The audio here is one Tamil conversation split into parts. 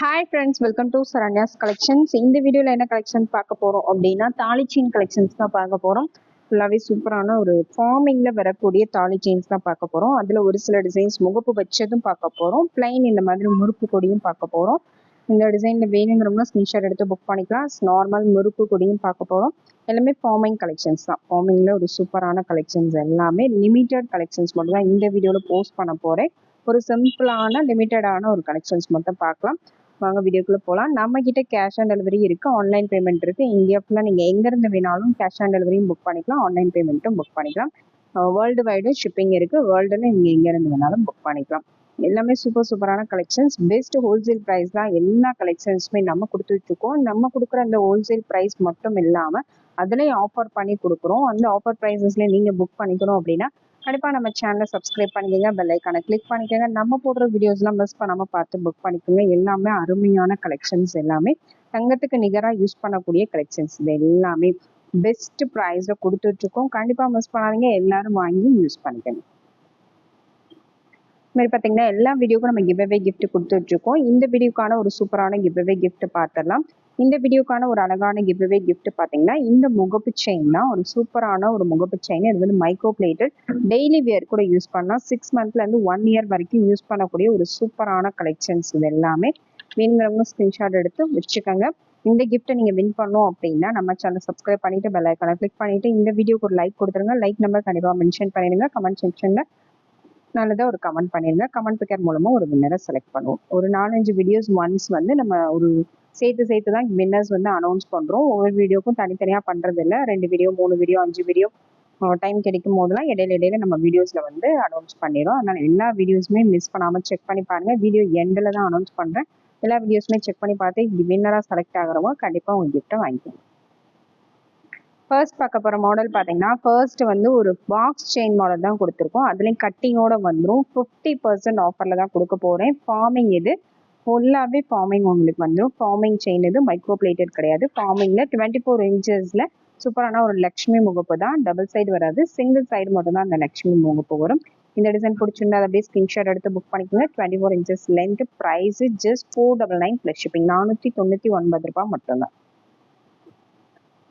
Hi friends welcome to Saranya's collections இந்த வீடியோவில் என்ன கலெக்ஷன் பார்க்க போகிறோம் அப்படின்னா தாலி செயின் கலெக்ஷன்ஸ் தான் பார்க்க போகிறோம் ஃபுல்லாகவே சூப்பரான ஒரு ஃபார்மிங்கில் வரக்கூடிய தாலி செயின்ஸ் தான் பார்க்க போகிறோம் அதில் ஒரு சில டிசைன்ஸ் முகப்பு வச்சதும் பார்க்க போகிறோம் பிளைன் இந்த மாதிரி முறுக்கு கொடியும் பார்க்க போகிறோம் இந்த டிசைனில் வேணுங்கிறவங்க ஸ்க்ரீன்ஷாட் எடுத்து புக் பண்ணிக்கலாம். நார்மல் முறுக்கு கொடியும் பார்க்க போகிறோம் எல்லாமே ஃபார்மிங் கலெக்ஷன்ஸ் தான். ஃபார்மிங்கில் ஒரு சூப்பரான கலெக்ஷன்ஸ் எல்லாமே லிமிட்டட் கலெக்ஷன்ஸ் மட்டும் தான் இந்த வீடியோவில் போஸ்ட் பண்ண போகிறேன் ஒரு சிம்பிளான லிமிட்டடான ஒரு கலெக்ஷன்ஸ் மட்டும் பார்க்கலாம். வாங்க வீடியோக்குள்ளே போகலாம் நம்ம கிட்ட கேஷ் ஆன் டெலிவரி இருக்குது ஆன்லைன் பேமெண்ட் இருக்குது இந்தியா ஃபுல்லாக நீங்கள் எங்கேருந்து வேணாலும் கேஷ் ஆன் டெலிவரியும் புக் பண்ணிக்கலாம் ஆன்லைன் பேமெண்ட்டும் புக் பண்ணிக்கலாம். வேர்ல்டு வைடு ஷிப்பிங் இருக்குது வேர்ல்டில் நீங்கள் எங்கேருந்து வேணாலும் புக் பண்ணிக்கலாம். எல்லாமே சூப்பர் சூப்பரான கலெக்ஷன்ஸ் பெஸ்ட் ஹோல்சேல் ப்ரைஸ் தான் எல்லா கலெக்ஷன்ஸுமே நம்ம கொடுத்துட்ருக்கோம் நம்ம கொடுக்குற அந்த ஹோல்சேல் ப்ரைஸ் மட்டும் இல்லாமல் அதுலேயும் ஆஃபர் பண்ணி கொடுக்குறோம். அந்த ஆஃபர் ப்ரைஸஸ்லேயே நீங்கள் புக் பண்ணிக்கணும் அப்படின்னா கண்டிப்பாக நம்ம சேனலை சப்ஸ்கிரைப் பண்ணிக்கோங்க பெல் ஐக்கானை கிளிக் பண்ணிக்கோங்க. நம்ம போடுற வீடியோஸ்லாம் மிஸ் பண்ணாமல் பார்த்து புக் பண்ணிக்கோங்க. எல்லாமே அருமையான கலெக்ஷன்ஸ் எல்லாமே தங்கத்துக்கு நிகராக யூஸ் பண்ணக்கூடிய கலெக்ஷன்ஸ் இது எல்லாமே பெஸ்ட் ப்ரைஸில் கொடுத்துட்ருக்கோம். கண்டிப்பாக மிஸ் பண்ணாதீங்க. எல்லாரும் வாங்கி யூஸ் பண்ணிக்கணும் மாதிரி பார்த்தீங்கன்னா எல்லா வீடியோக்கும் நம்ம கிவ்அவே கிஃப்ட் கொடுத்துட்ருக்கோம். இந்த வீடியோக்கான ஒரு சூப்பரான கிவ்அவே கிஃப்ட் பார்த்துடலாம். இந்த வீடியோக்கான ஒரு அழகான கிவ்அவே கிஃப்ட் பார்த்தீங்கன்னா இந்த முகப்பு செயின் தான். ஒரு சூப்பரான ஒரு முகப்பு செயின் இது வந்து மைக்ரோ பிளேட்டட் டெய்லி வியர் கூட யூஸ் பண்ணால் சிக்ஸ் மந்த்லேருந்து ஒன் இயர் வரைக்கும் யூஸ் பண்ணக்கூடிய ஒரு சூப்பரான கலெக்ஷன்ஸ் இது எல்லாமே. வேணுங்கிறவங்க ஸ்க்ரீன்ஷாட் எடுத்து வச்சுக்கோங்க. இந்த கிஃப்ட்டை நீங்கள் வின் பண்ணோம் அப்படின்னா நம்ம சேனல் சப்ஸ்கிரைப் பண்ணிட்டு பெல் ஐக்கானை கிளிக் பண்ணிட்டு இந்த வீடியோக்கு ஒரு லைக் கொடுத்துருங்க. லைக் நம்பர் கண்டிப்பாக மென்ஷன் பண்ணிடுங்க. கமெண்ட் செக்ஷனில் நல்லதாக ஒரு கமெண்ட் பண்ணிடுங்க. கமெண்ட் பிக்கர் மூலமாக ஒரு வின்னரை செலக்ட் பண்ணுவோம். ஒரு நாலஞ்சு வீடியோஸ் ஒன்ஸ் வந்து நம்ம ஒரு சேர்த்து சேர்த்து தான் வின்னர்ஸ் வந்து அனௌன்ஸ் பண்ணுறோம் ஒவ்வொரு வீடியோக்கும் தனித்தனியாக பண்ணுறது இல்லை ரெண்டு வீடியோ மூணு வீடியோ அஞ்சு வீடியோ டைம் கிடைக்கும் போதெல்லாம் இடையில இடையில நம்ம வீடியோஸில் வந்து அனௌன்ஸ் பண்ணிடுறோம். அதனால் எல்லா வீடியோஸுமே மிஸ் பண்ணாமல் செக் பண்ணி பாருங்கள் வீடியோ எண்டில் தான் அனௌன்ஸ் பண்ணுறேன் எல்லா வீடியோஸுமே செக் பண்ணி பார்த்து வின்னராக செலக்ட் ஆகிறவங்க கண்டிப்பாக உங்கள் கிஃப்ட்டை வாங்கிக்கணும் ஃபர்ஸ்ட் பார்க்க போகிற மாடல் பார்த்தீங்கன்னா ஃபர்ஸ்ட் வந்து ஒரு பாக்ஸ் செயின் மாடல் தான் கொடுத்துருக்கோம். அதுலேயும் கட்டிங்கோட வந்துடும் ஃபிஃப்டி பர்சன்ட் ஆஃபரில் தான் கொடுக்க போகிறேன் ஃபார்மிங் இது ஃபுல்லாகவே ஃபார்மிங் உங்களுக்கு வந்துடும் ஃபார்மிங் செயின் இது மைக்ரோ பிளேட்டட் கிடையாது ஃபார்மிங்கில் டுவெண்ட்டி ஃபோர் இன்ச்சஸில் சூப்பரான ஒரு லக்ஷ்மி முகப்பு தான். டபுள் சைடு வராது. சிங்கிள் சைடு மட்டும் தான் அந்த லக்ஷ்மி முகப்பு வரும். இந்த டிசைன் பிடிச்சிருந்தா அதை அப்படியே ஸ்கிரீன்ஷாட் எடுத்து புக் பண்ணிக்கோங்க. Twenty four inches length price just four double nine plus shipping நானூற்றி தொண்ணூற்றி ஒன்பது ரூபாய் மட்டும்தான்.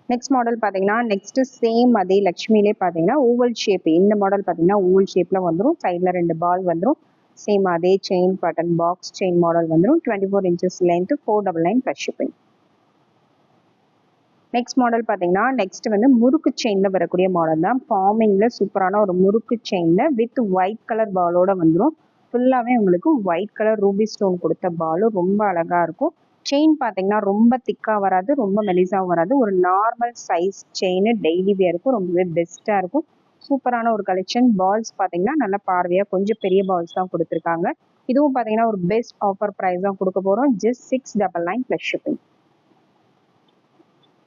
நெக்ஸ்ட் மாடல் பார்த்தீங்கன்னா நெக்ஸ்ட் சேம் அதே லக்ஷ்மிலே பார்த்தீங்கன்னா ஓவல் ஷேப் இந்த மாடல் பார்த்தீங்கன்னா ஓவல் ஷேப்பில் வந்துடும் சைடில் ரெண்டு பால் வந்துடும் சேம் அதே chain button box chain model வந்துடும் twenty four inches length four double nine plus shipping next model பார்த்தீங்கன்னா நெக்ஸ்ட் வந்து முறுக்கு செயினில் வரக்கூடிய மாடல் தான். ஃபார்மிங்கில் சூப்பரான ஒரு முறுக்கு செயினில் வித் ஒயிட் கலர் பாலோட வந்துடும் ஃபுல்லாகவே உங்களுக்கு ஒயிட் கலர் ரூபி ஸ்டோன் கொடுத்த பாலும் ரொம்ப அழகாக இருக்கும். செயின் பார்த்தீங்கன்னா ரொம்ப திக்காக வராது ரொம்ப மெலிசாகவும் வராது. ஒரு நார்மல் சைஸ் செயின் டெய்லி வேருக்கும் ரொம்பவே பெஸ்ட்டாக இருக்கும். சூப்பரான ஒரு கலெக்ஷன் பால்ஸ் பார்த்தீங்கன்னா நல்ல பார்வையாக கொஞ்சம் பெரிய பால்ஸ் தான் கொடுத்துருக்காங்க. இதுவும் பார்த்தீங்கன்னா ஒரு பெஸ்ட் ஆஃபர் ப்ரைஸ் தான் கொடுக்க போகிறோம் just six double nine plus shipping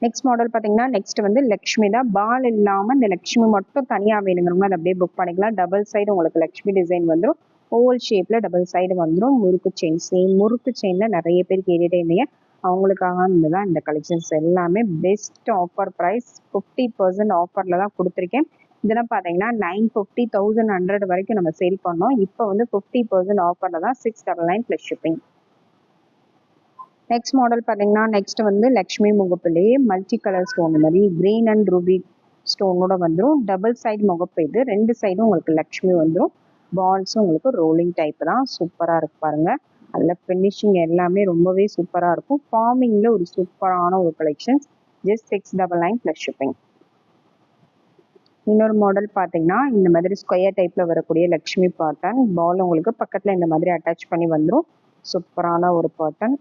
next model பார்த்தீங்கன்னா நெக்ஸ்ட் வந்து லக்ஷ்மி தான். பால் இல்லாமல் இந்த லக்ஷ்மி மட்டும் தனியாக வேணுங்கிறவங்க அதை அப்படியே புக் பண்ணிக்கலாம். டபுள் சைடு உங்களுக்கு லக்ஷ்மி டிசைன் வந்துடும் ஓவல் ஷேப்பில் டபுள் சைடு வந்துடும் முறுக்கு செயின் சேம் முறுக்கு செயினில் நிறைய பேர் கேட்டுகிட்டே இருந்தீங்க. அவங்களுக்காக தான் இந்த கலெக்ஷன்ஸ் எல்லாமே. Best offer price fifty percent ஆஃபரில் தான் கொடுத்துருக்கேன். இதெல்லாம் பார்த்தீங்கன்னா நைன் ஃபிஃப்டி தௌசண்ட் ஹண்ட்ரட் வரைக்கும் நம்ம சேல் பண்ணோம். இப்போ வந்து ஃபிஃப்டி பர்சன்ட் ஆஃபரில் தான் six double nine plus shipping next model பார்த்தீங்கன்னா நெக்ஸ்ட் வந்து லக்ஷ்மி முகப்புலேயே மல்டி கலர் ஸ்டோன் மாதிரி க்ரீன் அண்ட் ரூபி ஸ்டோனோட வந்துடும் டபுள் சைடு முகப்பு இது. ரெண்டு சைடும் உங்களுக்கு லக்ஷ்மி வந்துடும் பால்ஸும் உங்களுக்கு ரோலிங் டைப் தான். சூப்பராக இருக்கு பாருங்க. அதில் ஃபினிஷிங் எல்லாமே ரொம்பவே சூப்பராக இருக்கும். ஃபார்மிங்கில் ஒரு சூப்பரான ஒரு collections just six double nine plus shipping இன்னொரு மாடல் பார்த்தீங்கன்னா இந்த மாதிரி ஸ்கொயர் டைப்பில் வரக்கூடிய லக்ஷ்மி பாட்டன் பால் உங்களுக்கு பக்கத்தில் இந்த மாதிரி அட்டாச் பண்ணி வந்துடும் சூப்பரான ஒரு பாட்டன்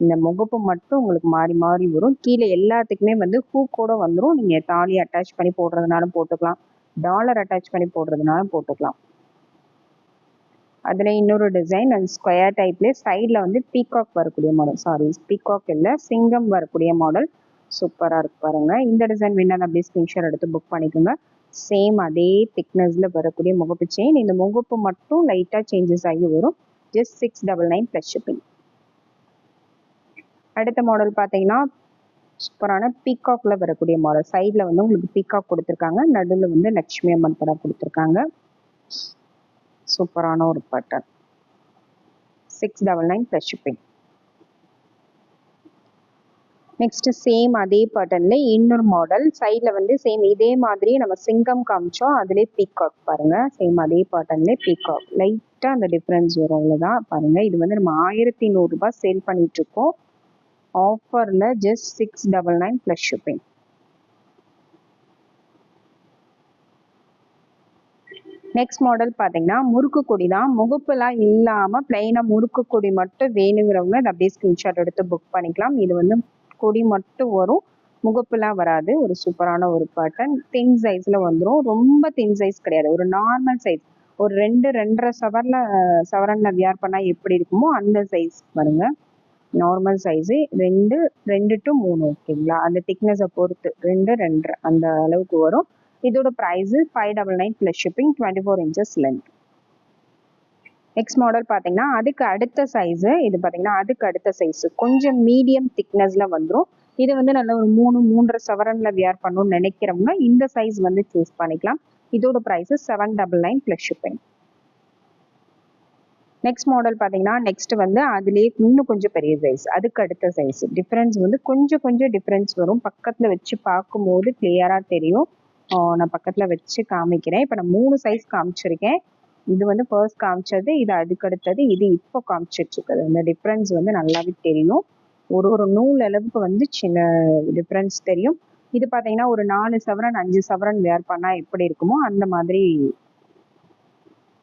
இந்த முகப்பு மட்டும் உங்களுக்கு மாறி மாறி வரும். கீழே எல்லாத்துக்குமே வந்து ஹூக்கோட வந்துடும் நீங்கள் தாலி அட்டாச் பண்ணி போடுறதுனாலும் போட்டுக்கலாம். டாலர் அட்டாச் பண்ணி போடுறதுனாலும் போட்டுக்கலாம். அதில் இன்னொரு டிசைன் அந்த ஸ்கொயர் டைப்லேயே சைடில் வந்து பீகாக் வரக்கூடிய மாடல் சாரி பீகாக் இல்லை சிங்கம் வரக்கூடிய மாடல் சூப்பராக இருக்கு பாருங்க. இந்த டிசைன் வேணாலும் அப்படியே ஸ்க்ரீன்ஷாட் எடுத்து புக் பண்ணிக்கோங்க. சேம் அதே திக்னஸில் வரக்கூடிய முகப்பு செயின் இந்த முகப்பு மட்டும் லைட்டாக சேஞ்சஸ் ஆகி வரும். Just six double nine plus shipping அடுத்த மாடல் பார்த்தீங்கன்னா சூப்பரான பீகாக்ல வரக்கூடிய மாடல் சைடில் வந்து உங்களுக்கு பீகாக் கொடுத்துருக்காங்க. நடுவில் வந்து லக்ஷ்மி அம்மன் படம் கொடுத்துருக்காங்க. சூப்பரான ஒரு button six double nine plus shipping next same அதே பேட்டர்ன்ல இன்னொரு மாடல் சைடில் வந்து சேம் இதே மாதிரி நம்ம சிங்கம் காமிச்சோம். அதிலே பீகாக் பாருங்க. சேம் அதே பேட்டர்ன்ல பீகாக் லைட்டாக அந்த டிஃப்ரென்ஸ் வரும். அவ்வளோதான் பாருங்க. இது வந்து நம்ம ஆயிரத்தி நூறுரூபா சேல் பண்ணிட்டு இருக்கோம் ஆஃபரில் just six double nine plus shipping next model பார்த்தீங்கன்னா முறுக்கு கொடி தான். முகப்புலாம் இல்லாமல் பிளைனாக முறுக்கு கொடி மட்டும் வேணுங்கிறவங்க அதை அப்படியே ஸ்க்ரீன்ஷாட் எடுத்து புக் பண்ணிக்கலாம். இது வந்து கொடி மட்டும் வரும். முகப்புலாம் வராது. ஒரு சூப்பரான ஒரு பேட்டர்ன் தின் சைஸில் வந்துடும் ரொம்ப தின் சைஸ் கிடையாது. ஒரு நார்மல் சைஸ் ஒரு ரெண்டு ரெண்டரை சவரில் சவரனில் வியார் பண்ணால் எப்படி இருக்குமோ அந்த சைஸ் பாருங்க. நார்மல் சைஸு ரெண்டு ரெண்டு டு மூணு ஓகேங்களா அந்த திக்னஸை பொறுத்து ரெண்டு ரெண்டரை அந்த அளவுக்கு வரும். இதோட price five double nine plus shipping twenty four inches length next model பார்த்தீங்கன்னா அதுக்கு அடுத்த சைஸு இது பார்த்தீங்கன்னா அதுக்கு அடுத்த சைஸு கொஞ்சம் மீடியம் திக்னஸில் வந்துடும் இது வந்து நல்ல ஒரு மூணு மூன்றரை சவரனில் வியர் பண்ணணும்னு நினைக்கிறவங்க இந்த சைஸ் வந்து சூஸ் பண்ணிக்கலாம். இதோட price seven double nine plus shipping next model பார்த்தீங்கன்னா நெக்ஸ்ட் வந்து அதுலேயே இன்னும் கொஞ்சம் பெரிய சைஸ் அதுக்கு அடுத்த சைஸ் டிஃப்ரென்ஸ் வந்து கொஞ்சம் கொஞ்சம் டிஃப்ரென்ஸ் வரும். பக்கத்தில் வச்சு பார்க்கும்போது கிளியராக தெரியும். நான் பக்கத்தில் வச்சு காமிக்கிறேன். இப்போ நான் மூணு சைஸ் காமிச்சிருக்கேன். இது வந்து ஃபர்ஸ்ட் காமிச்சது இது அதுக்கடுத்தது இது இப்போ காமிச்சிட்ருக்குது. அந்த டிஃப்ரென்ஸ் வந்து நல்லாவே தெரியும். ஒரு ஒரு நூல் அளவுக்கு வந்து சின்ன டிஃப்ரென்ஸ் தெரியும். இது பார்த்தீங்கன்னா ஒரு நாலு சவரன் அஞ்சு சவரன் வேர் பண்ணால் எப்படி இருக்குமோ அந்த மாதிரி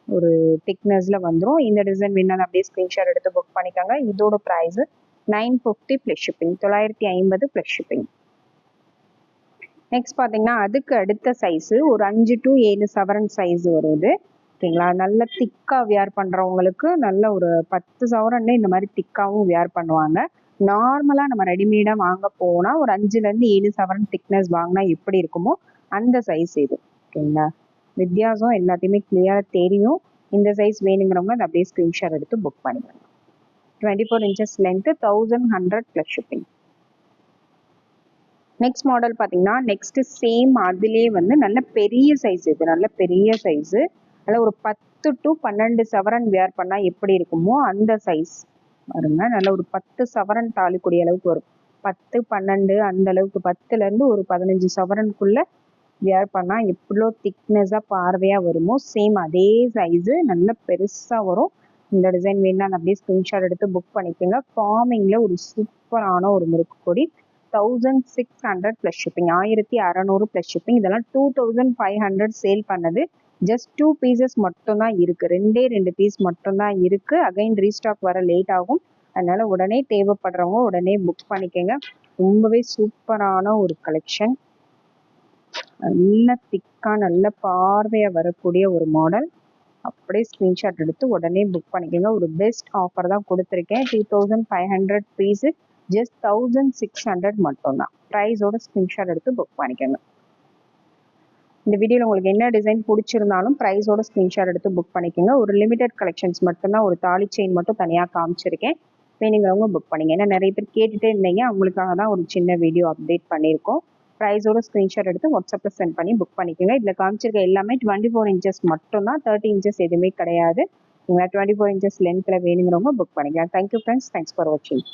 ஒரு திக்னஸில் வந்துடும் இந்த டிசைன் வேணும் அப்படியே ஸ்க்ரீன்ஷாட் எடுத்து புக் பண்ணிக்கோங்க. இதோட price nine fifty plus shipping தொள்ளாயிரத்தி ஐம்பது ப்ளஸ் ஷிப்பிங் நெக்ஸ்ட் பார்த்தீங்கன்னா அதுக்கு அடுத்த சைஸு ஒரு அஞ்சு டு ஏழு சவரன் சைஸ் வருது. ஓகேங்களா நல்ல திக்காக வியர் பண்ணுறவங்களுக்கு நல்ல ஒரு பத்து சவரன்னே இந்த மாதிரி திக்காகவும் வியர் பண்ணுவாங்க. நார்மலாக நம்ம ரெடிமேடாக வாங்க போனால் ஒரு அஞ்சுலேருந்து ஏழு சவரன் திக்னஸ் வாங்கினா எப்படி இருக்குமோ அந்த சைஸ் இது. ஓகேங்களா? வித்தியாசம் எல்லாத்தையுமே கிளியராக தெரியும். இந்த சைஸ் வேணுங்கிறவங்க அதை அப்படியே ஸ்க்ரீன்ஷாட் எடுத்து புக் பண்ணிடுங்க twenty four inches length thousand hundred plus shipping next model பார்த்தீங்கன்னா நெக்ஸ்ட் சேம் அதிலே வந்து நல்ல பெரிய சைஸ் இது. நல்ல பெரிய சைஸு அதில் ஒரு பத்து டு பன்னெண்டு சவரன் வேர் பண்ணால் எப்படி இருக்குமோ அந்த சைஸ் வருங்க நல்ல ஒரு பத்து சவரன் தாளிக்கூடிய அளவுக்கு வரும். பத்து பன்னெண்டு அந்த அளவுக்கு பத்துலேருந்து ஒரு பதினஞ்சு சவரனுக்குள்ள வேர் பண்ணால் எவ்வளோ திக்னஸாக பார்வையாக வருமோ சேம் அதே சைஸு நல்ல பெருசாக வரும். இந்த டிசைன் வேணா அப்படியே ஸ்க்ரீன்ஷாட் எடுத்து புக் பண்ணிக்கோங்க. ஃபார்மிங்கில் ஒரு சூப்பரான ஒரு முறுக்கு கொடி. Thousand six hundred plus shipping ஆயிரத்தி அறநூறு ப்ளஸ் ஷிப்பிங் இதெல்லாம் two thousand five hundred sale பண்ணது. ஜஸ்ட் டூ பீசஸ் மட்டும்தான் இருக்குது ரெண்டே ரெண்டு பீஸ் மட்டும்தான் இருக்குது அகைன் ரீஸ்டாக் வர லேட் ஆகும். அதனால் உடனே தேவைப்படுறவங்க உடனே புக் பண்ணிக்கோங்க. ரொம்பவே சூப்பரான ஒரு கலெக்ஷன் நல்ல திக்காக நல்ல பார்வையாக வரக்கூடிய ஒரு மாடல் அப்படியே ஸ்க்ரீன்ஷாட் எடுத்து உடனே புக் பண்ணிக்கோங்க. ஒரு பெஸ்ட் ஆஃபர் தான் கொடுத்துருக்கேன். Two thousand five hundred piece just thousand six hundred மட்டும்தான். ப்ரைஸோட ஸ்க்ரீன்ஷாட் எடுத்து புக் பண்ணிக்கோங்க. இந்த வீடியோவில் உங்களுக்கு என்ன டிசைன் பிடிச்சிருந்தாலும் ப்ரைஸோட ஸ்க்ரீன்ஷாட் எடுத்து புக் பண்ணிக்கோங்க. ஒரு லிமிடெட் கலெக்ஷன்ஸ் மட்டும்தான் ஒரு தாலி செயின் மட்டும் தனியாக காமிச்சிருக்கேன். வேணுங்கிறவங்க புக் பண்ணிங்க. ஏன்னா நிறைய பேர் கேட்டுகிட்டே இருந்தீங்க. அவங்களுக்காக தான் ஒரு சின்ன வீடியோ அப்டேட் பண்ணியிருக்கோம். ப்ரைஸோட ஸ்க்ரீன்ஷாட் எடுத்து வாட்ஸ்அப்பில் சென்ட் பண்ணி புக் பண்ணிக்கோங்க. இதில் காமிச்சிருக்க எல்லாமே டுவெண்ட்டி ஃபோர் இன்ச்சஸ் மட்டும் தான் தேர்ட்டி இன்ச்சஸ் எதுவுமே கிடையாது. நீங்கள் டுவெண்ட்டி ஃபோர் இன்ச்சஸ் லென்த்தில் வேணுங்கிறவங்க புக் பண்ணிக்கலாம். தேங்க்யூ ஃப்ரெண்ட்ஸ் தேங்க்ஸ் ஃபார் வாட்சிங்